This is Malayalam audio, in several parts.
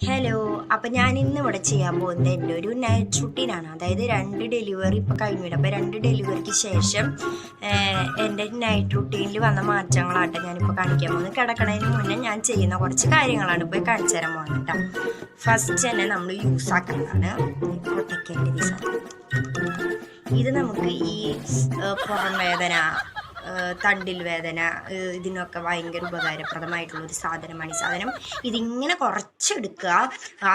ഹലോ അപ്പം ഞാൻ ഇന്ന് ഇവിടെ ചെയ്യാൻ പോകുന്നത് എന്റെ ഒരു നൈറ്റ് റുട്ടീനാണ് അതായത് രണ്ട് ഡെലിവറി ഇപ്പോൾ കഴിഞ്ഞില്ല. അപ്പോൾ രണ്ട് ഡെലിവറിക്ക് ശേഷം എന്റെ നൈറ്റ് റുട്ടീനിൽ വന്ന മാറ്റങ്ങളാട്ടെ ഞാനിപ്പോൾ കാണിക്കാൻ പോകുന്നത്. കിടക്കണതിന് മുന്നേ ഞാൻ ചെയ്യുന്ന കുറച്ച് കാര്യങ്ങളാണ് ഇപ്പോൾ കാണിച്ചു തരാൻ പോകുന്നത് കേട്ടോ ഫസ്റ്റ് തന്നെ നമ്മൾ യൂസ് ആക്കുന്നതാണ് ഇത് നമുക്ക് ഈ പുറം വേദന തണ്ടിൽ വേദന ഇതിനൊക്കെ ഭയങ്കര ഉപകാരപ്രദമായിട്ടുള്ള ഒരു സാധനമാണ് ഈ സാധനം. ഇതിങ്ങനെ കുറച്ചെടുക്കുക.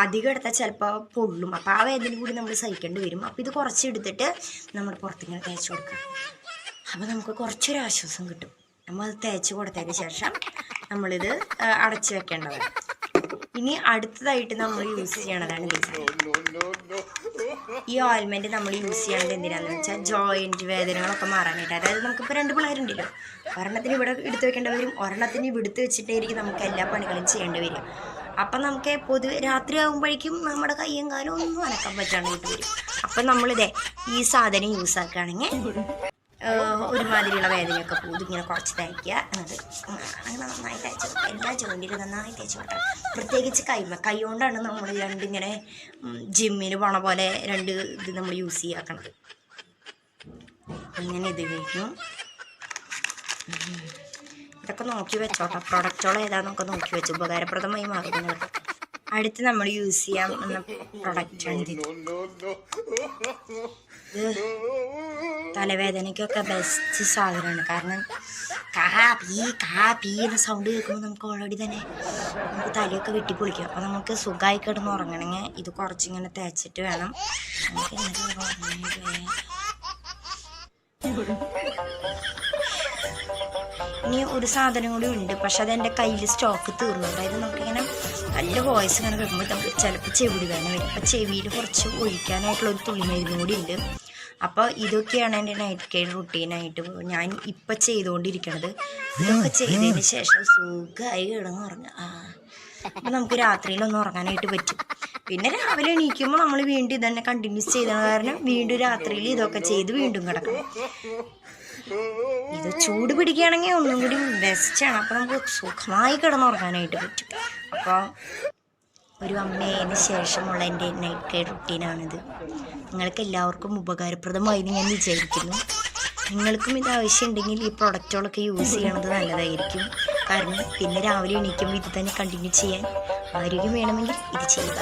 അധികം എടുത്താൽ ചിലപ്പോൾ പൊള്ളും. അപ്പോൾ ആ വേദന കൂടി നമ്മൾ സഹിക്കേണ്ടി വരും. അപ്പോൾ ഇത് കുറച്ചെടുത്തിട്ട് നമ്മൾ പുറത്തിങ്ങനെ തേച്ച് കൊടുക്കുക. അപ്പോൾ നമുക്ക് കുറച്ചൊരു ആശ്വാസം കിട്ടും. നമ്മൾ അത് തേച്ച് കൊടുത്തതിന് ശേഷം നമ്മളിത് അടച്ചു വെക്കേണ്ടതാണ്. ഇനി അടുത്തതായിട്ട് നമ്മൾ യൂസ് ചെയ്യണതാണ് സാധനം. ഈ ഓയിൽമെന്റ് നമ്മൾ യൂസ് ചെയ്യണത് എന്തിനാന്ന് വെച്ചാൽ ജോയിന്റ് വേദനകളൊക്കെ മാറാനായിട്ട്. അതായത് നമുക്കിപ്പോൾ രണ്ട് പിള്ളേരുണ്ടല്ലോ. ഒരെണ്ണത്തിന് ഇവിടെ എടുത്ത് വെക്കേണ്ടി വരും ഒരെണ്ണത്തിന് വിടുത്ത് വെച്ചിട്ടായിരിക്കും നമുക്ക് എല്ലാ പണികളും ചെയ്യേണ്ടി വരിക. അപ്പം നമുക്ക് പൊതുവെ രാത്രി ആകുമ്പോഴേക്കും നമ്മുടെ കയ്യും കാലും ഒന്നും അനക്കാൻ പറ്റാണ്ടായിട്ട് വരും അപ്പം നമ്മളിതേ ഈ സാധനം യൂസ് ആക്കുകയാണെങ്കിൽ ഒരുമാതിരിയുള്ള വേദനയൊക്കെ പോകും. ഇങ്ങനെ കുറച്ച് തേക്കുക. എന്നത് അങ്ങനെ നന്നായി തയ്ച്ചു എല്ലാ ജോയിന്റിലും നന്നായി തയ്ച്ചു കൊടുക്കുക. പ്രത്യേകിച്ച് കൈമ കൈ കൊണ്ടാണ് നമ്മൾ രണ്ടിങ്ങനെ ജിമ്മിന് പോണ പോലെ രണ്ട് ഇത് നമ്മൾ യൂസ് ചെയ്യാക്കണത്. അങ്ങനെ ഇത് കഴിഞ്ഞു. ഇതൊക്കെ നോക്കി വെച്ചോട്ടോ. പ്രൊഡക്റ്റുകൾ ഏതാണെന്നൊക്കെ നോക്കി വെച്ചു ഉപകാരപ്രദമായി മാറും നിങ്ങൾക്ക് അടുത്ത് നമ്മൾ യൂസ് ചെയ്യാം എന്ന പ്രൊഡക്റ്റ് ഇത് ഇത് തലവേദനയ്ക്കൊക്കെ ബെസ്റ്റ് സാധനമാണ്. കാരണം കാ പീ കാ പീ എന്ന സൗണ്ട് കേൾക്കുമ്പോൾ നമുക്ക് ഓൾറെഡി തന്നെ നമുക്ക് തലയൊക്കെ വെട്ടി വെട്ടിപ്പൊളിക്കും. അപ്പോൾ നമുക്ക് സുഖമായി കിടന്ന് ഉറങ്ങണമെങ്കിൽ ഇത് കുറച്ചിങ്ങനെ തേച്ചിട്ട് വേണം. നമുക്ക് ഇനി ഒരു സാധനം കൂടി ഉണ്ട്. പക്ഷെ അത് എന്റെ കയ്യിൽ സ്റ്റോക്ക് തീർന്നു. അതായത് നമുക്കിങ്ങനെ നല്ല വോയിസ് ഇങ്ങനെ കേൾക്കുമ്പോൾ നമുക്ക് ചിലപ്പോൾ ചെവിടി വേദന വരും. അപ്പോൾ ചെവിയിൽ കുറച്ച് ഒഴിക്കാനായിട്ടുള്ള ഒരു തുള്ളി മരുന്നും കൂടി ഉണ്ട്. അപ്പോൾ ഇതൊക്കെയാണ് എന്റെ നൈറ്റ് കെയർ റുട്ടീനായിട്ട് ഞാൻ ഇപ്പം ചെയ്തുകൊണ്ടിരിക്കണത്. ഇതൊക്കെ ചെയ്തതിന് ശേഷം സുഖമായി കിടന്നുറങ്ങുക. ആ. അപ്പം നമുക്ക് രാത്രിയിലൊന്നും ഉറങ്ങാനായിട്ട് പറ്റും. പിന്നെ രാവിലെ എണീക്കുമ്പോൾ നമ്മൾ വീണ്ടും ഇതന്നെ കണ്ടിന്യൂസ് ചെയ്തത് കാരണം വീണ്ടും രാത്രിയിൽ ഇതൊക്കെ ചെയ്ത് വീണ്ടും കിടക്കണം. ഇത് ചൂട് പിടിക്കുകയാണെങ്കിൽ ഒന്നും കൂടി ബെസ്റ്റാണ് അപ്പോൾ നമുക്ക് സുഖമായി കിടന്നുറങ്ങാനായിട്ട് പറ്റും. അപ്പോൾ ഒരു അമ്മയതിന് ശേഷമുള്ള എന്റെ നൈറ്റ് കെയർ റുട്ടീനാണിത് നിങ്ങൾക്ക് എല്ലാവർക്കും ഉപകാരപ്രദമായി ഞാൻ വിചാരിക്കുന്നു. നിങ്ങൾക്കും ഇത് ആവശ്യമുണ്ടെങ്കിൽ ഈ പ്രൊഡക്റ്റുകളൊക്കെ യൂസ് ചെയ്യണത് നല്ലതായിരിക്കും. കാരണം പിന്നെ രാവിലെ എണീക്കുമ്പോൾ ഇത് തന്നെ കണ്ടിന്യൂ ചെയ്യാൻ ആരോഗ്യം വേണമെങ്കിൽ ഇത് ചെയ്യുക